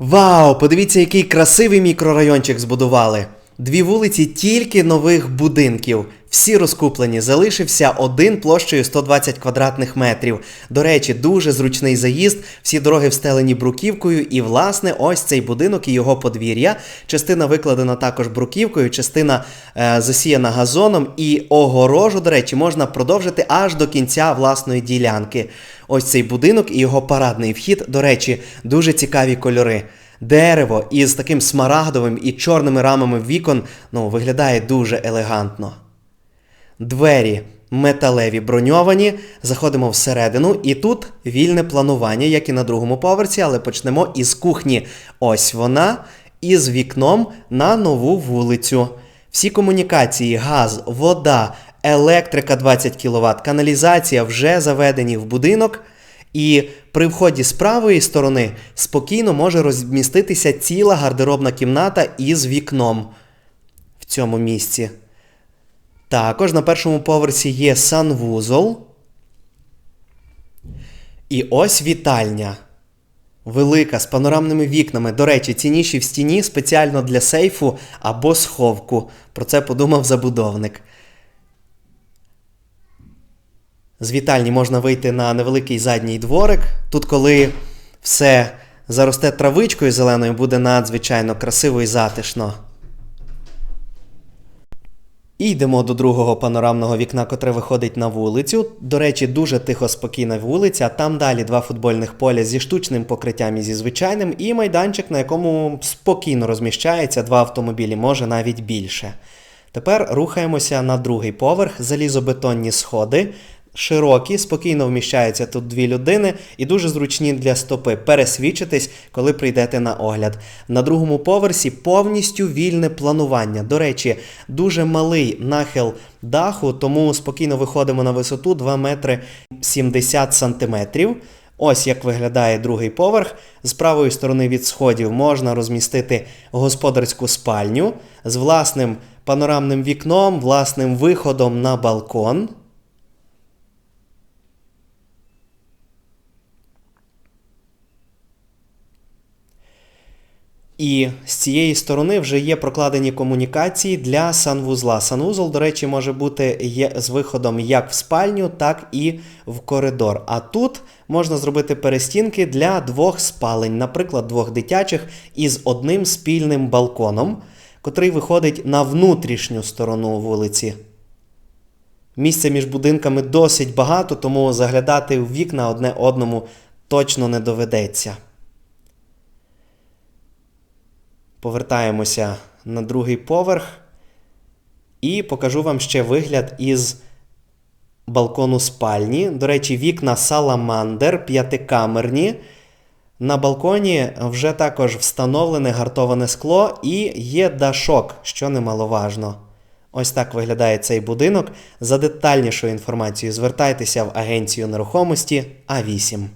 Вау! Подивіться, який красивий мікрорайончик збудували. Дві вулиці тільки нових будинків. Всі розкуплені. Залишився один площею 120 квадратних метрів. До речі, дуже зручний заїзд. Всі дороги встелені бруківкою. І, власне, ось цей будинок і його подвір'я. Частина викладена також бруківкою, частина е, засіяна газоном. І огорожу, до речі, можна продовжити аж до кінця власної ділянки. Ось цей будинок і його парадний вхід. До речі, дуже цікаві кольори. Дерево із таким смарагдовим і чорними рамами вікон ну, виглядає дуже елегантно. Двері металеві броньовані. Заходимо всередину, і тут вільне планування, як і на другому поверсі, але почнемо із кухні. Ось вона, із вікном на нову вулицю. Всі комунікації, газ, вода, електрика 20 кВт, каналізація вже заведені в будинок. І при вході з правої сторони спокійно може розміститися ціла гардеробна кімната із вікном в цьому місці. Також на першому поверсі є санвузол. І ось вітальня. Велика з панорамними вікнами. До речі, цініші в стіні спеціально для сейфу або сховку. Про це подумав забудовник. З вітальні можна вийти на невеликий задній дворик. Тут, коли все заросте травичкою зеленою, буде надзвичайно красиво і затишно. І йдемо до другого панорамного вікна, котре виходить на вулицю. До речі, дуже тихо спокійна вулиця. Там далі два футбольних поля зі штучним покриттям і зі звичайним, і майданчик, на якому спокійно розміщається два автомобілі, може навіть більше. Тепер рухаємося на другий поверх, залізобетонні сходи. Широкі, спокійно вміщаються тут дві людини і дуже зручні для стопи. Пересвідчитись, коли прийдете на огляд. На другому поверсі повністю вільне планування. До речі, дуже малий нахил даху, тому спокійно виходимо на висоту 2 метри 70 сантиметрів. Ось як виглядає другий поверх. З правої сторони від сходів можна розмістити господарську спальню з власним панорамним вікном, власним виходом на балкон. І з цієї сторони вже є прокладені комунікації для санвузла. Санвузол, до речі, може бути є з виходом як в спальню, так і в коридор. А тут можна зробити перестінки для двох спалень, наприклад, двох дитячих із одним спільним балконом, котрий виходить на внутрішню сторону вулиці. Місця між будинками досить багато, тому заглядати в вікна одне одному точно не доведеться. Повертаємося на другий поверх і покажу вам ще вигляд із балкону спальні. До речі, вікна Саламандер п'ятикамерні. На балконі вже також встановлене гартоване скло і є дашок, що немаловажно. Ось так виглядає цей будинок. За детальнішою інформацією звертайтеся в агенцію нерухомості А8.